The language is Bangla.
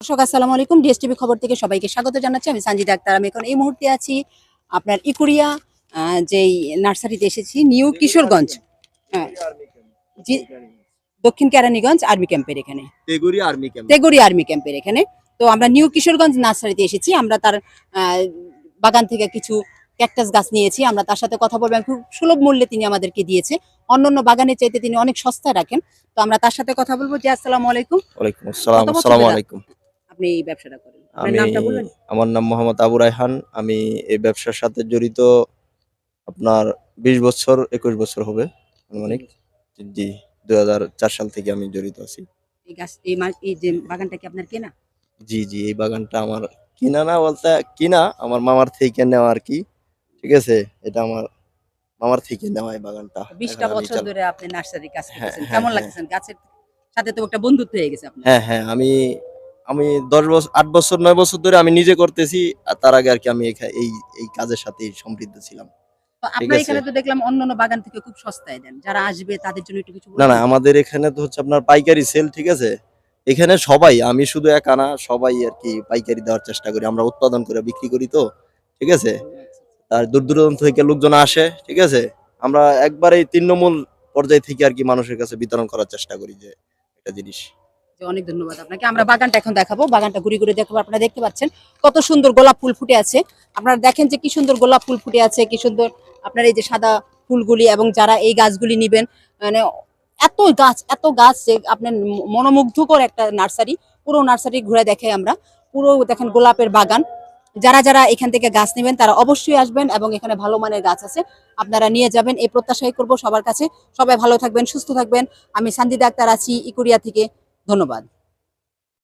দর্শক আসসালামু আলাইকুম। ডিএসটিভি খবর থেকে সবাইকে স্বাগত জানাচ্ছি। আমি সঞ্জিত আক্তার। আমি এখন এই মুহূর্তে আছি আপনার ইকুরিয়া আহ, যেই নার্সারিতে এসেছি নিউ কিশোরগঞ্জ। হ্যাঁ, দক্ষিণ কেরানীগঞ্জ আর্মি ক্যাম্পের এখানে। তেগুরি আর্মি ক্যাম্পের এখানে। তো আমরা নিউ কিশোরগঞ্জ নার্সারিতে এসেছি। আমরা তার আহ, বাগান থেকে কিছু ক্যাকটাস গাছ নিয়েছি। আমরা তার সাথে কথা বলব খুব সুলভ মূল্যে তিনি আমাদেরকে দিয়েছে। অন্যান্য বাগানের চাইতে তিনি অনেক সস্তায় রাখেন। তো আমরা তার সাথে কথা বলব। যে আসসালামু আলাইকুম। ওয়ালাইকুম আসসালাম। আসসালামু আলাইকুম। আপনি এই ব্যবসাটা করেন? আমি নামটা বলবেন আমার নাম মোহাম্মদ আবু রায়হান। আমি এই ব্যবসার সাথে জড়িত আপনার বিশ বছর একুশ বছর হবে আনুমানিক। জি দুই সাল থেকে আমি জড়িত আছি। এই গাছ এই এই যে বাগানটা কি আপনার কেনা? জি জি এই বাগানটা আমার কিনা না বলতে কিনা আমার মামার থেকে নেওয়া আর কি। ঠিক আছে? এটা আমার মামার থেকে নেওয়া এই বাগানটা। বিশটা বছর ধরে আপনি নার্সারি কাজ হ্যাঁ, হ্যাঁ, কেমন হ্যাঁ। গাছের সাথে তো একটা বন্ধুত্ব হয়ে গেছে আপনার। হ্যাঁ হ্যাঁ আমি আমি দশ বছর আট বছর নয় বছর ধরে আমি নিজে করতেছি আর তার আগে আর কি আমি এই এই কাজের সাথে সমৃদ্ধ ছিলাম। এখানে না না আমাদের তো হচ্ছে আপনার পাইকারি সেল ঠিক আছে? এখানে সবাই আমি শুধু একা না সবাই আর কি পাইকারি দেওয়ার চেষ্টা করি আমরা উৎপাদন করে বিক্রি করি তো ঠিক আছে? আর দূর দূরান্ত থেকে লোকজন আসে ঠিক আছে? আমরা একবারেই তৃণমূল পর্যায় থেকে আর কি মানুষের কাছে বিতরণ করার চেষ্টা করি যে একটা জিনিস। অনেক ধন্যবাদ আপনাকে। আমরা বাগানটা এখন দেখাবো। বাগানটা ঘুরে ঘুরে দেখাবো। আপনারা দেখতে পাচ্ছেন কত সুন্দর গোলাপ ফুল ফুটে আছে। আপনারা দেখেন যে কি সুন্দর গোলাপ ফুল ফুটে আছে, কি সুন্দর আপনার এই যে সাদা ফুলগুলি এবং যারা এই গাছগুলি নিবেন মানে এত গাছ এত গাছ যে আপনার মনোমুগ্ধকর একটা নার্সারি, পুরো নার্সারি ঘুরে দেখে আমরা। পুরো দেখেন গোলাপের বাগান। যারা যারা এখান থেকে গাছ নেবেন, তারা অবশ্যই আসবেন এবং এখানে ভালো মানের গাছ আছে, আপনারা নিয়ে যাবেন। এই প্রত্যাশাই করব সবার কাছে। সবাই ভালো থাকবেন, সুস্থ থাকবেন। আমি সান্দিদা আক্তার আছি ইকুরিয়া থেকে। ধন্যবাদ।